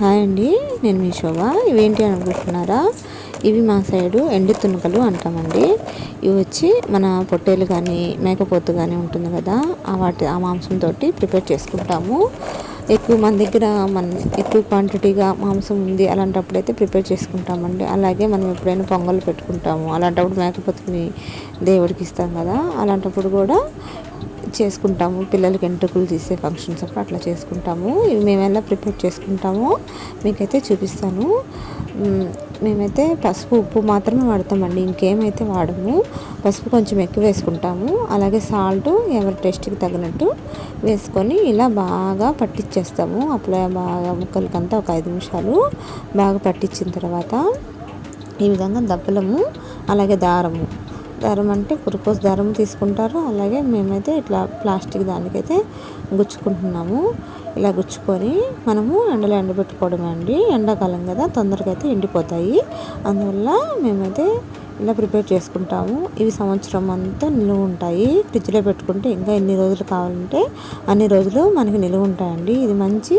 Hi అండి నేను మీ శోభ. ఇవేంటి అనుకుంటున్నారా? ఇవి మా సైడు ఎండు తునుకలు అంటామండి. ఇవి వచ్చి మన పొట్టేలు కానీ మేకపోతు కానీ ఉంటుంది కదా ఆ వాటి ఆ మాంసంతో ప్రిపేర్ చేసుకుంటాము. ఎక్కువ మన దగ్గర మన ఎక్కువ క్వాంటిటీగా మాంసం ఉంది అలాంటప్పుడు అయితే ప్రిపేర్ చేసుకుంటామండి. అలాగే మనం ఎప్పుడైనా పొంగల్ పెట్టుకుంటాము. అలాంటప్పుడు మేకపోతుని దేవుడికి ఇస్తాం కదా అలాంటప్పుడు కూడా చేసుకుంటాము. పిల్లలకి ఎంట్రుకులు తీసే ఫంక్షన్స్ అప్పుడు అట్లా చేసుకుంటాము. ఇవి మేము ఎలా ప్రిపేర్ చేసుకుంటామో. మీకైతే చూపిస్తాను. మేమైతే పసుపు ఉప్పు మాత్రమే వాడతామండి ఇంకేమైతే వాడము. పసుపు కొంచెం ఎక్కువ వేసుకుంటాము. అలాగే సాల్ట్ ఎవరి టేస్ట్కి తగినట్టు వేసుకొని ఇలా బాగా పట్టించేస్తాము అప్పుడే బాగా ముక్కలకంతా ఒక ఐదు నిమిషాలు బాగా పట్టించిన తర్వాత ఈ విధంగా దప్పలము అలాగే దారము దారం అంటే కురుకోస్ దారం తీసుకుంటారు. అలాగే మేమైతే ఇట్లా ప్లాస్టిక్ దానికైతే గుచ్చుకుంటున్నాము. ఇలా గుచ్చుకొని మనము ఎండలో ఎండబెట్టుకోవడమే అండి. ఎండాకాలం కదా తొందరగా అయితే ఎండిపోతాయి. అందువల్ల మేమైతే ఇలా ప్రిపేర్ చేసుకుంటాము. ఇవి సంవత్సరం అంతా నిలువ ఉంటాయి. ఫ్రిడ్జ్లో పెట్టుకుంటే ఇంకా ఎన్ని రోజులు కావాలంటే అన్ని రోజులు మనకి నిలువ ఉంటాయండి. ఇది మంచి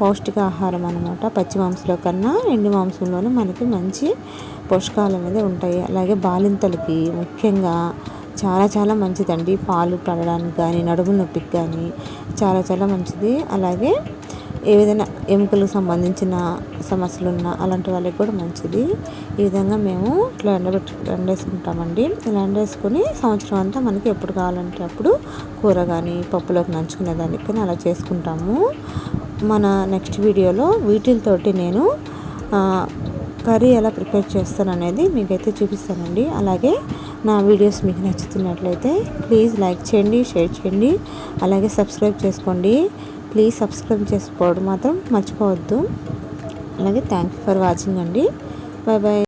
పౌష్టికాహారం అనమాట పచ్చి మాంసంలో కన్నా ఎండి మాంసంలోనే మనకి మంచి పోషకాలు అనేది ఉంటాయి. అలాగే బాలింతలకి ముఖ్యంగా చాలా చాలా మంచిదండి. పాలు పడడానికి కానీ నడుము నొప్పికి కానీ చాలా చాలా మంచిది. అలాగే ఏదైనా ఎముకలకు సంబంధించిన సమస్యలు ఉన్నా అలాంటి వాళ్ళకి కూడా మంచిది. ఈ విధంగా మేము ఇట్లా ఎండబెట్టు ఎండేసుకుంటామండి. ఇలా ఎండేసుకొని సంవత్సరం అంతా మనకి ఎప్పుడు కావాలంటే అప్పుడు కూర కానీ పప్పులోకి నంచుకునే దానికి కానీ అలా చేసుకుంటాము. మన నెక్స్ట్ వీడియోలో వీటితోటి నేను కర్రీ ఎలా ప్రిపేర్ చేస్తాను అనేది మీకైతే చూపిస్తానండి. అలాగే నా వీడియోస్ మీకు నచ్చుతున్నట్లయితే ప్లీజ్ లైక్ చేయండి షేర్ చేయండి. అలాగే సబ్స్క్రైబ్ చేసుకోండి. ప్లీజ్ సబ్స్క్రైబ్ చేసుకోవడం మాత్రం మర్చిపోవద్దు. అలాగే థ్యాంక్ యూ ఫర్ వాచింగ్ అండి. Bye bye